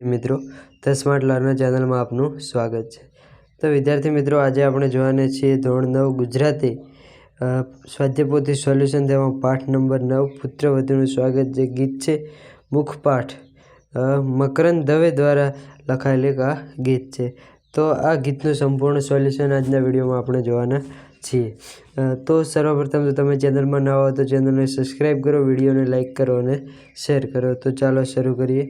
મિત્રો the smart learner ચેનલમાં આપનું સ્વાગત છે. તો વિદ્યાર્થી મિત્રો, આજે આપણે જોવાના છીએ ધોરણ નવ ગુજરાતી સ્વાધ્યપોથી સોલ્યુશન તેમાં પાઠ નંબર નવ, પુત્રવધુનું સ્વાગત જે ગીત છે મુખપાઠ મકરંદ દવે દ્વારા લખાયેલ એક આ ગીત છે. તો આ ગીતનું સંપૂર્ણ સોલ્યુશન આજના વિડીયોમાં આપણે જોવાના છીએ તો સર્વપ્રથમ તો તમે ચેનલમાં ન હો તો ચેનલને સબસ્ક્રાઈબ કરો, વિડીયોને લાઇક કરો અને શેર કરો. તો ચાલો શરૂ કરીએ.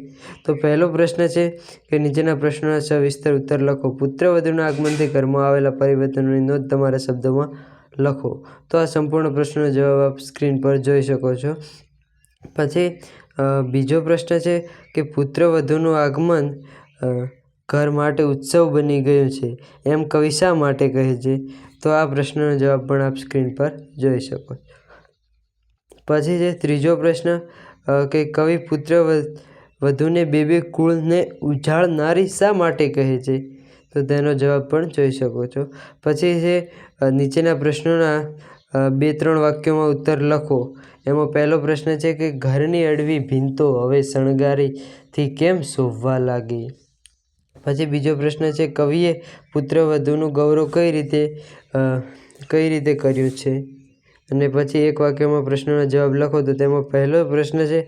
તો પહેલો પ્રશ્ન છે કે નીચેના પ્રશ્નોના સવિસ્તર ઉત્તર લખો. પુત્રવધુના આગમનથી ઘરમાં આવેલા પરિવર્તનોની નોંધ તમારા શબ્દોમાં લખો. તો આ સંપૂર્ણ પ્રશ્નનો જવાબ આપ સ્ક્રીન પર જોઈ શકો છો. પછી બીજો પ્રશ્ન છે કે પુત્રવધુનું આગમન ઘર માટે ઉત્સવ બની ગયું છે. એમ કવિ શા માટે કહે છે? તો આ પ્રશ્નનો જવાબ પણ આપ સ્ક્રીન પર જોઈ શકો છો. પછી છે ત્રીજો પ્રશ્ન કે કવિ પુત્ર વધુને બે બે કુળને ઉજાળનારી શા માટે કહે છે? તો તેનો જવાબ પણ જોઈ શકો છો. પછી છે નીચેના પ્રશ્નોના બે ત્રણ વાક્યોમાં ઉત્તર લખો. એમાં પહેલો પ્રશ્ન છે કે ઘરની અડવી ભીંતો હવે શણગારીથી કેમ શોભવા લાગી? પછી બીજો પ્રશ્ન છે, કવિએ પુત્રવધુનું ગૌરવ કઈ રીતે કઈ રીતે કર્યું છે? અને પછી એક વાક્યમાં પ્રશ્નનો જવાબ લખો તો તેમાં પહેલો પ્રશ્ન છે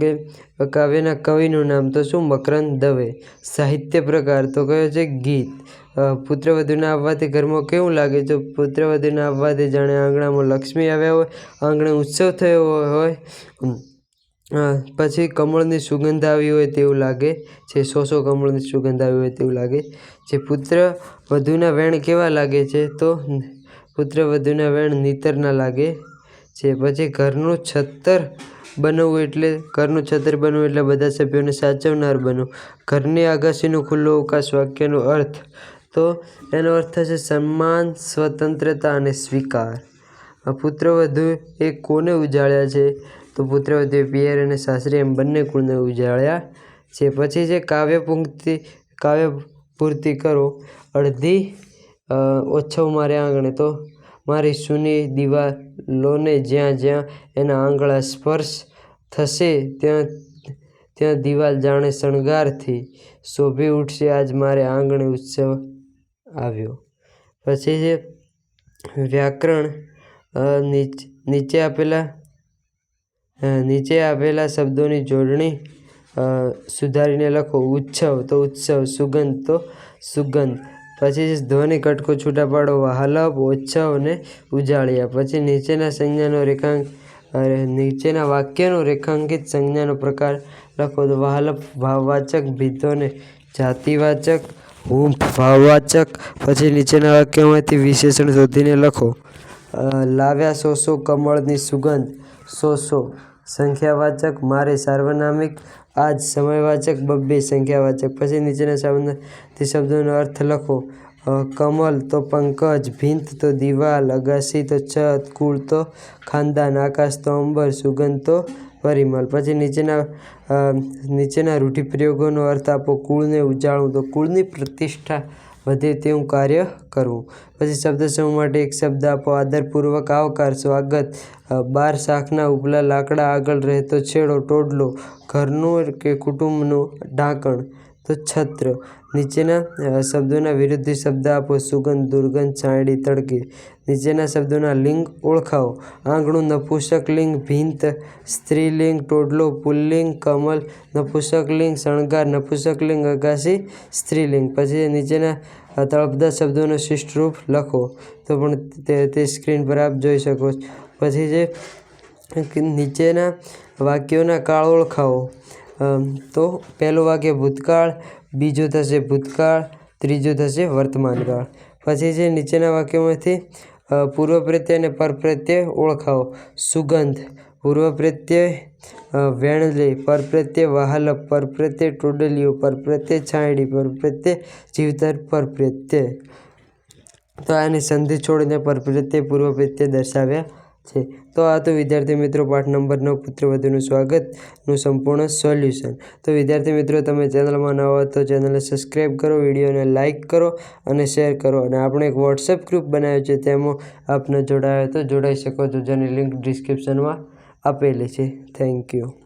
કે કાવ્યના કવિનું નામ તો શું? મકરંદ દવે. સાહિત્ય પ્રકાર તો કયો છે? ગીત. પુત્રવધુના આવવાથી ઘરમાં કેવું લાગે? જો પુત્રવધુના આવવાથી જાણે આંગણામાં લક્ષ્મી આવ્યા હોય, આંગણે ઉત્સવ થયો હોય પછી કમળની સુગંધ આવી હોય તેવું લાગે. છે સો સો કમળની સુગંધ આવી હોય તેવું લાગે. જે પુત્ર વધુના વેણ કેવા લાગે છે તો પુત્ર વધુના વેણ નીતરના લાગે. છે પછી ઘરનું છત્તર બનવું એટલે ઘરનું છત્તર બનવું એટલે બધા સભ્યોને સાચવનાર બનવું ઘરની આગાશીનો ખુલ્લો અવકાશ વાક્યનો અર્થ. તો એનો અર્થ થશે સન્માન સ્વતંત્રતા અને સ્વીકાર. આ પુત્રવધુ એ કોને ઉજાળ્યા છે? તો પુત્રવધુએ પિયર અને સાસરી એમ બંને કુળને ઉજાળ્યા. છે પછી છે કાવ્ય પંક્તિ, કાવ્ય પૂર્તિ કરો, અડધી ઓછો મારે આંગણે તો મારી સૂની દિવાલોને જ્યાં જ્યાં એના આંગળા સ્પર્શ થશે, ત્યાં ત્યાં દિવાલ જાણે શણગારથી શોભી ઉઠશે. આજ મારે આંગણે ઉત્સવ આવ્યો. પછી છે વ્યાકરણ નીચે આપેલા નીચે આપેલા શબ્દોની જોડણી સુધારીને લખો. ઉત્સવ, તો ઉત્સવ, સુગંધ, તો સુગંધ. પછી ધ્વનિ, કટકો છૂટા પાડો હલપ, ઉત્સવ અને ઉજાળ્યા. પછી નીચેના સંજ્ઞાનો રેખાંક નીચેના વાક્યનો રેખાંકિત સંજ્ઞાનો પ્રકાર લખો. તો વાહલપ ભાવવાચક ભીતોને જાતિવાચક હું ભાવવાચક. પછી નીચેના વાક્યમાંથી વિશેષણ શોધીને લખો. લાવ્યા સો સો કમળની સુગંધ. સો સો. સંખ્યાવાચક મારે સાર્વનામિક. આજ સમયવાચક બબ્બે સંખ્યાવાચક. પછી નીચેના તે શબ્દોનો અર્થ લખો. કમલ તો પંકજ, ભીંત તો દિવાલ, અગાસી તો છત, કુળ તો ખાનદાન, આકાશ તો અંબર, સુગંધ તો પરિમલ. પછી નીચેના નીચેના રૂઢિપ્રયોગોનો અર્થ આપો. કુળને ઉજાળવું તો કુળની પ્રતિષ્ઠા વધે તેવું કાર્ય કરવું. પછી શબ્દ સમૂહ માટે એક શબ્દ આપો. આદરપૂર્વક આવકાર, સ્વાગત. બાર શાખના ઉપલા લાકડા આગળ રહેતો છેડો, ટોડલો, ઘરનું કે કુટુંબનું ઢાંકણ. તો છત્ર. નીચેના શબ્દોના વિરુદ્ધ શબ્દ આપો. સુગંધ, દુર્ગંધ છાંયડી તડકે. નીચેના શબ્દોના લિંગ ઓળખાવો. આંગણું નપુંસકલિંગ ભીંત, સ્ત્રીલિંગ, ટોડલો, પુલ્લિંગ, કમલ નપુંસકલિંગ શણગાર નપુંસકલિંગ અગાસી સ્ત્રીલિંગ. પછી નીચેના તળપદા શબ્દોનો શિષ્ટરૂપ લખો. તો પણ તે સ્ક્રીન પર આપ જોઈ શકો પછી જે નીચેના વાક્યોના કાળ ઓળખાવો. તો પહેલું વાક્ય ભૂતકાળ, બીજું થશે ભૂતકાળ, ત્રીજું થશે વર્તમાનકાળ. પછી છે નીચેના વાક્યોમાંથી પૂર્વ પ્રત્યય અને પર પ્રત્યય ઓળખાવો. સુગંધ પૂર્વ પ્રત્યય વેણલી પર પ્રત્યય વાહલપ પર પ્રત્યય છાંયડી પર પ્રત્યય જીવતર પર પ્રત્યય તો આની સંધિ છોડીને પર પ્રત્યય પૂર્વ પ્રત્યય દર્શાવ્યા. છે. તો આ તો વિદ્યાર્થી મિત્રો પાઠ નંબર નવ, પુત્રવધુનું સ્વાગતનું સંપૂર્ણ સોલ્યુશન. તો વિદ્યાર્થી મિત્રો, તમે ચેનલમાં નવા હો તો ચેનલને સબસ્ક્રાઈબ કરો, વિડીયોને લાઇક કરો અને શેર કરો. અને આપણે એક વોટ્સએપ ગ્રુપ બનાવ્યો છે, તેમાં આપને જોડાયો તો જોડાઈ શકો છો, જેની લિંક ડિસ્ક્રિપ્શનમાં આપેલી છે. Thank you.